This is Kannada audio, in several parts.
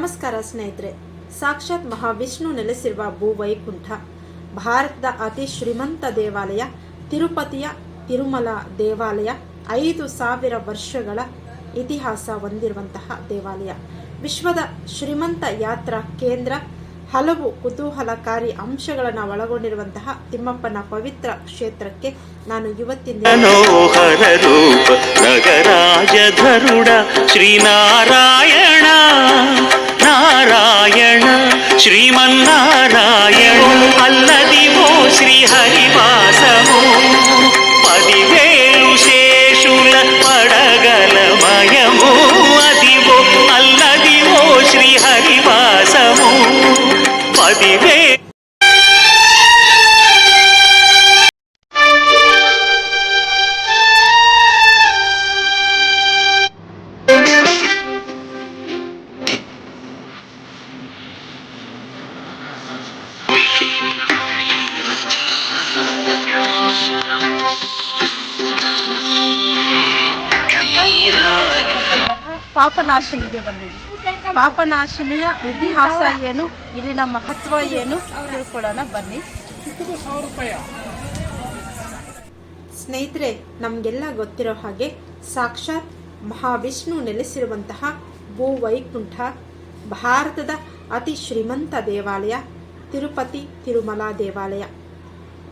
ನಮಸ್ಕಾರ ಸ್ನೇಹಿತರೆ. ಸಾಕ್ಷಾತ್ ಮಹಾವಿಷ್ಣು ನೆಲೆಸಿರುವ ಭೂ ವೈಕುಂಠ ಭಾರತದ ಅತಿ ಶ್ರೀಮಂತ ದೇವಾಲಯ, ತಿರುಪತಿಯ ತಿರುಮಲ ದೇವಾಲಯ, ಐದು ಸಾವಿರ ವರ್ಷಗಳ ಇತಿಹಾಸ ಹೊಂದಿರುವಂತಹ ದೇವಾಲಯ. ವಿಶ್ವದ ಶ್ರೀಮಂತ ಯಾತ್ರಾ ಕೇಂದ್ರ, ಹಲವು ಕುತೂಹಲಕಾರಿ ಅಂಶಗಳನ್ನು ಒಳಗೊಂಡಿರುವಂತಹ ತಿಮ್ಮಪ್ಪನ ಪವಿತ್ರ ಕ್ಷೇತ್ರಕ್ಕೆ ನಾನು ಇವತ್ತಿನ ರೂಪ ಧರುಡ, ಶ್ರೀನಾರಾಯಣ. நாராயண ஸ்ரீமன் நாராயண. ಪಾಪನಾಶಿನಿಗೆ ಬಂದಿದ್ವಿ ಪಾಪನಾಶಿನಿಯ ಇತಿಹಾಸ ಏನು? ಇಲ್ಲಿನ ಮಹತ್ವ ಏನು? ತಿಳ್ಕೊಳ್ಳೋಣ, ಬನ್ನಿ. ಸ್ನೇಹಿತರೆ, ನಮಗೆಲ್ಲ ಗೊತ್ತಿರೋ ಹಾಗೆ ಸಾಕ್ಷಾತ್ ಮಹಾವಿಷ್ಣು ನೆಲೆಸಿರುವಂತಹ ಭೂವೈಕುಂಠ, ಭಾರತದ ಅತಿ ಶ್ರೀಮಂತ ದೇವಾಲಯ, ತಿರುಪತಿ ತಿರುಮಲ ದೇವಾಲಯ.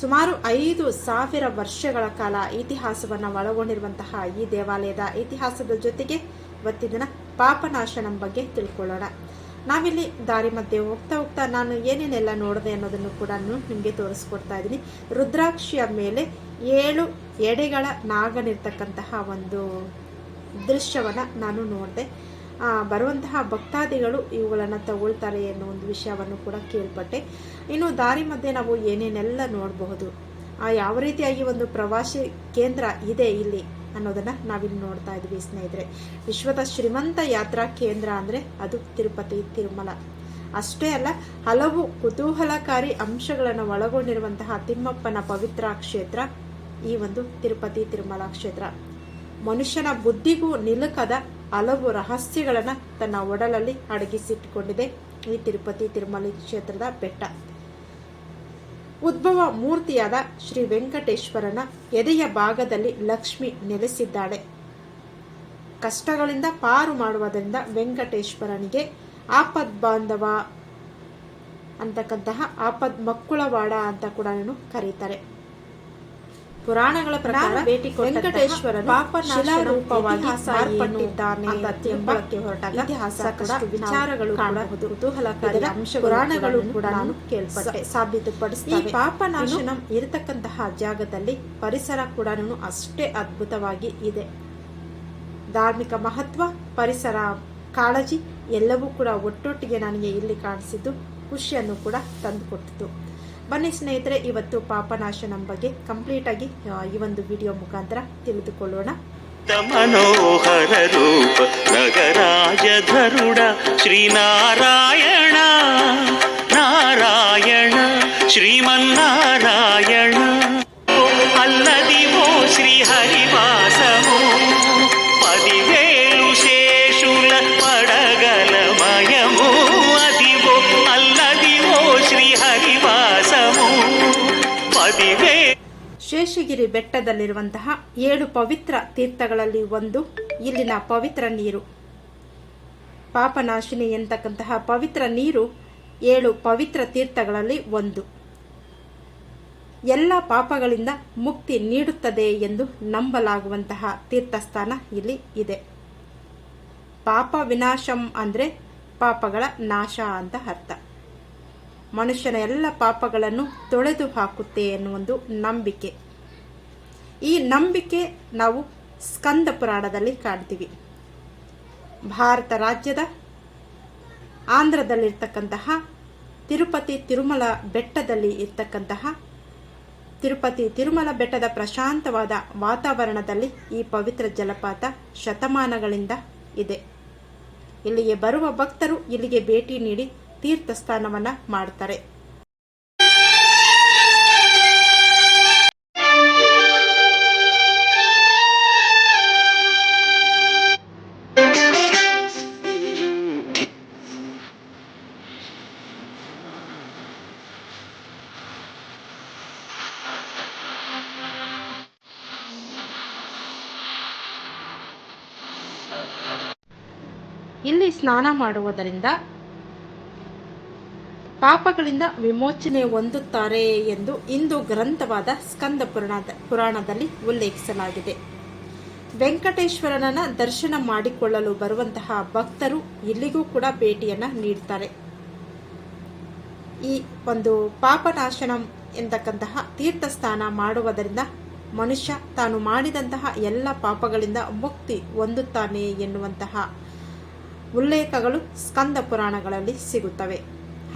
ಸುಮಾರು ಐದು ಸಾವಿರ ವರ್ಷಗಳ ಕಾಲ ಇತಿಹಾಸವನ್ನು ಒಳಗೊಂಡಿರುವಂತಹ ಈ ದೇವಾಲಯದ ಇತಿಹಾಸದ ಜೊತೆಗೆ ಇವತ್ತಿನ ಪಾಪನಾಶನ ಬಗ್ಗೆ ತಿಳ್ಕೊಳ್ಳೋಣ. ನಾವಿಲ್ಲಿ ದಾರಿ ಮಧ್ಯೆ ಹೋಗ್ತಾ ಹೋಗ್ತಾ ನಾನು ಏನೇನೆಲ್ಲ ನೋಡಿದೆ ಅನ್ನೋದನ್ನು ಕೂಡ ನಿಮಗೆ ತೋರಿಸ್ಕೊಡ್ತಾ ಇದ್ದೀನಿ. ರುದ್ರಾಕ್ಷಿಯ ಮೇಲೆ ಏಳು ಎಡೆಗಳ ನಾಗನಿರ್ತಕ್ಕಂತಹ ಒಂದು ದೃಶ್ಯವನ್ನು ನಾನು ನೋಡಿದೆ. ಬರುವಂತಹ ಭಕ್ತಾದಿಗಳು ಇವುಗಳನ್ನು ತಗೊಳ್ತಾರೆ ಅನ್ನೋ ಒಂದು ವಿಷಯವನ್ನು ಕೂಡ ಕೇಳ್ಪಟ್ಟೆ. ಇನ್ನು ದಾರಿ ಮಧ್ಯೆ ನಾವು ಏನೇನೆಲ್ಲ ನೋಡಬಹುದು? ಆ, ಯಾವ ರೀತಿಯಾಗಿ ಒಂದು ಪ್ರವಾಸಿ ಕೇಂದ್ರ ಇದೆ ಇಲ್ಲಿ? ಅನ್ನೋದನ್ನ ನಾವಿಲ್ಲಿ ನೋಡ್ತಾ ಇದ್ವಿ, ಸ್ನೇಹಿತರೆ. ವಿಶ್ವದ ಶ್ರೀಮಂತ ಯಾತ್ರಾ ಕೇಂದ್ರ ಅಂದರೆ ಅದು ತಿರುಪತಿ ತಿರುಮಲ. ಅಷ್ಟೇ ಅಲ್ಲ, ಹಲವು ಕುತೂಹಲಕಾರಿ ಅಂಶಗಳನ್ನು ಒಳಗೊಂಡಿರುವಂತಹ ತಿಮ್ಮಪ್ಪನ ಪವಿತ್ರ ಕ್ಷೇತ್ರ, ಈ ಒಂದು ತಿರುಪತಿ ತಿರುಮಲ ಕ್ಷೇತ್ರ. ಮನುಷ್ಯನ ಬುದ್ಧಿಗೂ ನಿಲುಕದ ಹಲವು ರಹಸ್ಯಗಳನ್ನು ತನ್ನ ಒಡಲಲ್ಲಿ ಅಡಗಿಸಿಟ್ಟುಕೊಂಡಿದೆ ಈ ತಿರುಪತಿ ತಿರುಮಲ ಕ್ಷೇತ್ರದ ಬೆಟ್ಟ. ಉದ್ಭವ ಮೂರ್ತಿಯಾದ ಶ್ರೀ ವೆಂಕಟೇಶ್ವರನ ಎದೆಯ ಭಾಗದಲ್ಲಿ ಲಕ್ಷ್ಮಿ ನೆಲೆಸಿದ್ದಾಳೆ. ಕಷ್ಟಗಳಿಂದ ಪಾರು ಮಾಡುವುದರಿಂದ ವೆಂಕಟೇಶ್ವರನಿಗೆ ಆಪದ್ ಬಾಂಧವ ಅಂತಕ್ಕಂತಹ ಆಪದ್ ಮಕ್ಕುಳವಾಡ ಅಂತ ಕೂಡ ಕರೀತಾರೆ. ಪುರಾಣಗಳ ಪ್ರಕಾರ ಭೇಟಿ ವೆಂಕಟೇಶ್ವರನು ಶಿಲಾರೂಪವಾಗಿ ಮಾರ್ಪಟ್ಟಿದ್ದಾನೆ ಎಂಬಕ್ಕೆ ಹೊರಟಾಗ ಇತಿಹಾಸ ಕೂಡ ವಿಚಾರಗಳು ಕಾಣಬಹುದು. ಕುತೂಹಲಕಾರಿ ಅಂಶ ಪುರಾಣಗಳು ಕೂಡ ನಾನು ಕೇಳ್ಪಟ್ಟೆ. ಸಾಬೀತುಪಡಿಸ್ತವೆ. ಈ ಪಾಪನಾಶನಂ ಇರತಕ್ಕಂತಹ ಜಾಗದಲ್ಲಿ ಪರಿಸರ ಕೂಡ ಅಷ್ಟೇ ಅದ್ಭುತವಾಗಿ ಇದೆ. ಧಾರ್ಮಿಕ ಮಹತ್ವ ಪರಿಸರ ಕಾಳಜಿ ಎಲ್ಲವೂ ಕೂಡ ಒಟ್ಟೊಟ್ಟಿಗೆ ನನಗೆ ಇಲ್ಲಿ ಕಾಣಿಸಿದ್ದು ಖುಷಿಯನ್ನು ಕೂಡ ತಂದುಕೊಟ್ಟಿತು. ಬನ್ನಿ ಸ್ನೇಹಿತರೆ, ಇವತ್ತು ಪಾಪನಾಶನ ಬಗ್ಗೆ ಕಂಪ್ಲೀಟ್ ಆಗಿ ಈ ಒಂದು ವಿಡಿಯೋ ಮುಖಾಂತರ ತಿಳಿದುಕೊಳ್ಳೋಣ. ಮನೋಹರ ರೂಪ ನಗರಾಜ ಧರುಡ, ಶ್ರೀನಾರಾಯಣ, ನಾರಾಯಣ, ಶ್ರೀಮನ್ನಾರಾಯಣ. ಅಲ್ಲದಿವೋ ಶ್ರೀ ಹರಿವಾರ ಶೇಷಗಿರಿ ಬೆಟ್ಟದಲ್ಲಿರುವಂತಹ ಏಳು ಪವಿತ್ರ ತೀರ್ಥಗಳಲ್ಲಿ ಒಂದು, ಇಲ್ಲಿನ ಪವಿತ್ರ ನೀರು. ಪಾಪನಾಶಿನಿ ಎಂತಕ್ಕಂತಹ ಪವಿತ್ರ ನೀರು, ಏಳು ಪವಿತ್ರ ತೀರ್ಥಗಳಲ್ಲಿ ಒಂದು. ಎಲ್ಲ ಪಾಪಗಳಿಂದ ಮುಕ್ತಿ ನೀಡುತ್ತದೆ ಎಂದು ನಂಬಲಾಗುವಂತಹ ತೀರ್ಥಸ್ಥಾನ ಇಲ್ಲಿ ಇದೆ. ಪಾಪ ವಿನಾಶಂ ಅಂದರೆ ಪಾಪಗಳ ನಾಶ ಅಂತ ಅರ್ಥ. ಮನುಷ್ಯನ ಎಲ್ಲ ಪಾಪಗಳನ್ನು ತೊಳೆದು ಹಾಕುತ್ತೆ ಎನ್ನುವ ಒಂದು ನಂಬಿಕೆ. ಈ ನಂಬಿಕೆ ನಾವು ಸ್ಕಂದ ಪುರಾಣದಲ್ಲಿ ಕಾಣ್ತೀವಿ. ಭಾರತ ರಾಜ್ಯದ ಆಂಧ್ರದಲ್ಲಿರ್ತಕ್ಕಂತಹ ತಿರುಪತಿ ತಿರುಮಲ ಬೆಟ್ಟದಲ್ಲಿ ಇರ್ತಕ್ಕಂತಹ ತಿರುಪತಿ ತಿರುಮಲ ಬೆಟ್ಟದ ಪ್ರಶಾಂತವಾದ ವಾತಾವರಣದಲ್ಲಿ ಈ ಪವಿತ್ರ ಜಲಪಾತ ಶತಮಾನಗಳಿಂದ ಇದೆ. ಇಲ್ಲಿಗೆ ಬರುವ ಭಕ್ತರು ಇಲ್ಲಿಗೆ ಭೇಟಿ ನೀಡಿ ತೀರ್ಥಸ್ಥಾನವನ್ನು ಮಾಡ್ತಾರೆ. ಇಲ್ಲಿ ಸ್ನಾನ ಮಾಡುವುದರಿಂದ ಪಾಪಗಳಿಂದ ವಿಮೋಚನೆ ಹೊಂದುತ್ತಾರೆ ಎಂದು ಇಂದು ಗ್ರಂಥವಾದ ಸ್ಕಂದ ಪುರಾಣದ ಪುರಾಣದಲ್ಲಿ ಉಲ್ಲೇಖಿಸಲಾಗಿದೆ. ವೆಂಕಟೇಶ್ವರನನ್ನ ದರ್ಶನ ಮಾಡಿಕೊಳ್ಳಲು ಬರುವಂತಹ ಭಕ್ತರು ಇಲ್ಲಿಗೂ ಕೂಡ ಭೇಟಿಯನ್ನು ನೀಡ್ತಾರೆ. ಈ ಒಂದು ಪಾಪನಾಶನ ಎಂತಕ್ಕಂತಹ ತೀರ್ಥಸ್ಥಾನ ಮಾಡುವುದರಿಂದ ಮನುಷ್ಯ ತಾನು ಮಾಡಿದಂತಹ ಎಲ್ಲ ಪಾಪಗಳಿಂದ ಮುಕ್ತಿ ಹೊಂದುತ್ತಾನೆ ಎನ್ನುವಂತಹ ಉಲ್ಲೇಖಗಳು ಸ್ಕಂದ ಪುರಾಣಗಳಲ್ಲಿ ಸಿಗುತ್ತವೆ.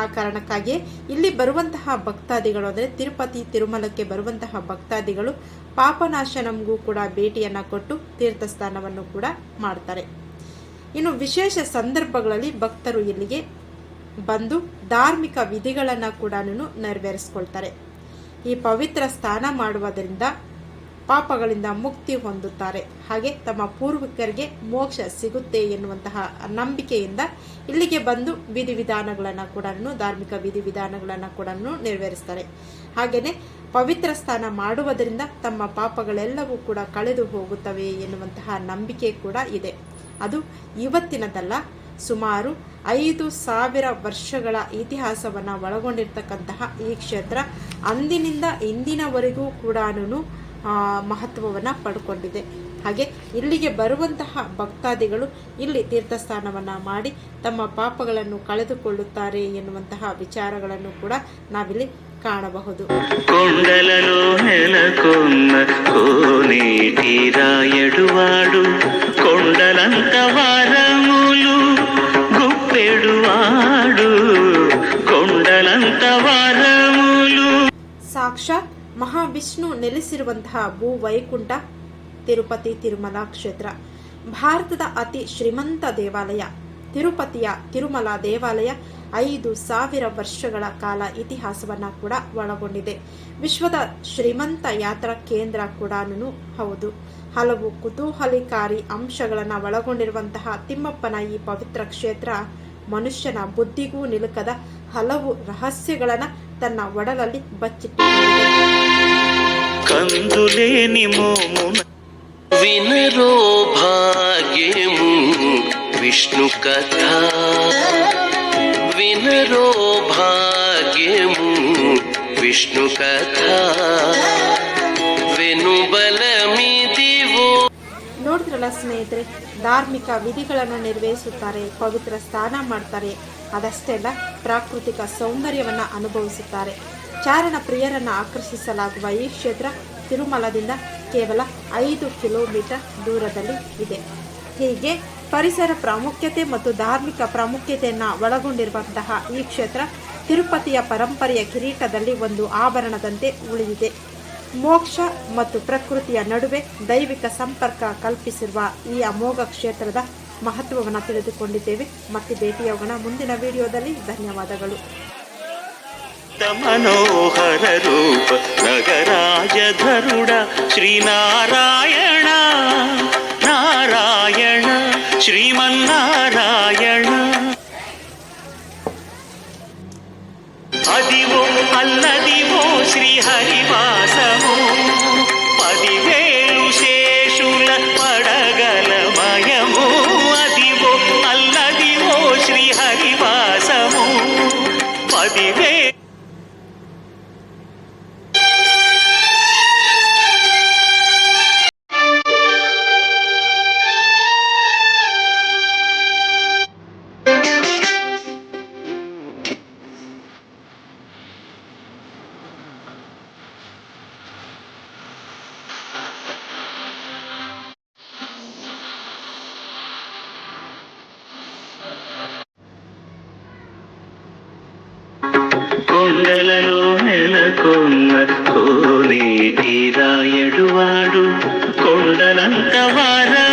ಆ ಕಾರಣಕ್ಕಾಗಿಯೇ ಇಲ್ಲಿ ಬರುವಂತಹ ಭಕ್ತಾದಿಗಳು ಅಂದರೆ ತಿರುಪತಿ, ತಿರುಮಲಕ್ಕೆ ಬರುವಂತಹ ಭಕ್ತಾದಿಗಳು ಪಾಪನಾಶನಮಗೂ ಕೂಡ ಭೇಟಿಯನ್ನು ಕೊಟ್ಟು ತೀರ್ಥಸ್ಥಾನವನ್ನು ಕೂಡ ಮಾಡ್ತಾರೆ. ಇನ್ನು ವಿಶೇಷ ಸಂದರ್ಭಗಳಲ್ಲಿ ಭಕ್ತರು ಇಲ್ಲಿಗೆ ಬಂದು ಧಾರ್ಮಿಕ ವಿಧಿಗಳನ್ನು ಕೂಡ ನೆರವೇರಿಸ್ಕೊಳ್ತಾರೆ. ಈ ಪವಿತ್ರ ಸ್ನಾನ ಮಾಡುವುದರಿಂದ ಪಾಪಗಳಿಂದ ಮುಕ್ತಿ ಹೊಂದುತ್ತಾರೆ. ಹಾಗೆ ತಮ್ಮ ಪೂರ್ವಿಕರಿಗೆ ಮೋಕ್ಷ ಸಿಗುತ್ತೆ ಎನ್ನುವಂತಹ ನಂಬಿಕೆಯಿಂದ ಇಲ್ಲಿಗೆ ಬಂದು ವಿಧಿವಿಧಾನಗಳನ್ನು ಕೂಡ ಧಾರ್ಮಿಕ ವಿಧಿವಿಧಾನಗಳನ್ನು ಕೂಡ ನೆರವೇರಿಸ್ತಾರೆ. ಹಾಗೆಯೇ ಪವಿತ್ರ ಸ್ನಾನ ಮಾಡುವುದರಿಂದ ತಮ್ಮ ಪಾಪಗಳೆಲ್ಲವೂ ಕೂಡ ಕಳೆದು ಹೋಗುತ್ತವೆ ಎನ್ನುವಂತಹ ನಂಬಿಕೆ ಕೂಡ ಇದೆ. ಅದು ಇವತ್ತಿನದಲ್ಲ, ಸುಮಾರು ಐದು ಸಾವಿರ ವರ್ಷಗಳ ಇತಿಹಾಸವನ್ನು ಒಳಗೊಂಡಿರ್ತಕ್ಕಂತಹ ಈ ಕ್ಷೇತ್ರ ಅಂದಿನಿಂದ ಇಂದಿನವರೆಗೂ ಕೂಡ ಮಹತ್ವವನ್ನು ಪಡ್ಕೊಂಡಿದೆ. ಹಾಗೆ ಇಲ್ಲಿಗೆ ಬರುವಂತಹ ಭಕ್ತಾದಿಗಳು ಇಲ್ಲಿ ತೀರ್ಥಸ್ಥಾನವನ್ನು ಮಾಡಿ ತಮ್ಮ ಪಾಪಗಳನ್ನು ಕಳೆದುಕೊಳ್ಳುತ್ತಾರೆ ಎನ್ನುವಂತಹ ವಿಚಾರಗಳನ್ನು ಕೂಡ ನಾವಿಲ್ಲಿ ಕಾಣಬಹುದು. ಸಾಕ್ಷಾತ್ ಮಹಾವಿಷ್ಣು ನೆಲೆಸಿರುವಂತಹ ಭೂ ವೈಕುಂಠ ತಿರುಪತಿ ತಿರುಮಲ ಕ್ಷೇತ್ರ. ಭಾರತದ ಅತಿ ಶ್ರೀಮಂತ ದೇವಾಲಯ. ತಿರುಪತಿಯ ತಿರುಮಲ ದೇವಾಲಯ ಐದು ಸಾವಿರ ವರ್ಷಗಳ ಕಾಲ ಇತಿಹಾಸವನ್ನ ಕೂಡ ಒಳಗೊಂಡಿದೆ. ವಿಶ್ವದ ಶ್ರೀಮಂತ ಯಾತ್ರಾ ಕೇಂದ್ರ ಕೂಡ ಹೌದು. ಹಲವು ಕುತೂಹಲಿಕಾರಿ ಅಂಶಗಳನ್ನು ಒಳಗೊಂಡಿರುವಂತಹ ತಿಮ್ಮಪ್ಪನ ಈ ಪವಿತ್ರ ಕ್ಷೇತ್ರ ಮನುಷ್ಯನ ಬುದ್ಧಿಗೂ ನಿಲುಕದ ಹಲವು ರಹಸ್ಯಗಳನ್ನು ತನ್ನ ಒಡಲಲ್ಲಿ ಬಚ್ಚಿಟ್ಟಿದೆ కందులేని మోమున వినరో భాగ్యము విష్ణు కథ వినరో భాగ్యము విష్ణు కథ వెనుబలమిదివో ನೋಡಿದ್ರಲ್ಲ ಸ್ನೇಹಿತರೆ ಧಾರ್ಮಿಕ ವಿಧಿಗಳನ್ನು ನೆರವೇರಿಸುತ್ತಾರೆ ಪವಿತ್ರ ಸ್ನಾನ ಮಾಡ್ತಾರೆ ಅದಷ್ಟೇ ಅಲ್ಲ ಪ್ರಾಕೃತಿಕ ಸೌಂದರ್ಯವನ್ನು ಅನುಭವಿಸುತ್ತಾರೆ ಚಾರಣ ಪ್ರಿಯರನ್ನು ಆಕರ್ಷಿಸಲಾಗುವ ಈ ಕ್ಷೇತ್ರ ತಿರುಮಲದಿಂದ ಕೇವಲ ಐದು ಕಿಲೋಮೀಟರ್ ದೂರದಲ್ಲಿ ಇದೆ. ಹೀಗೆ ಪರಿಸರ ಪ್ರಾಮುಖ್ಯತೆ ಮತ್ತು ಧಾರ್ಮಿಕ ಪ್ರಾಮುಖ್ಯತೆಯನ್ನು ಒಳಗೊಂಡಿರುವಂತಹ ಈ ಕ್ಷೇತ್ರ ತಿರುಪತಿಯ ಪರಂಪರೆಯ ಕಿರೀಟದಲ್ಲಿ ಒಂದು ಆಭರಣದಂತೆ ಉಳಿದಿದೆ. ಮೋಕ್ಷ ಮತ್ತು ಪ್ರಕೃತಿಯ ನಡುವೆ ದೈವಿಕ ಸಂಪರ್ಕ ಕಲ್ಪಿಸಿರುವ ಈ ಅಮೋಘ ಕ್ಷೇತ್ರದ ಮಹತ್ವವನ್ನು ತಿಳಿದುಕೊಂಡಿದ್ದೇವೆ. ಮತ್ತೆ ಭೇಟಿಯಾಗೋಣ ಮುಂದಿನ ವಿಡಿಯೋದಲ್ಲಿ. ಧನ್ಯವಾದಗಳು. మనోహర రూప నగరాజధరుడ శ్రీనారాయణ నారాయణ శ్రీమన్నారాయణ. అదివో అల్లదివో శ్రీహరివాసము కొండలలో నెలకొన్న కోనేటి రాయడువాడు కొండలంత వారా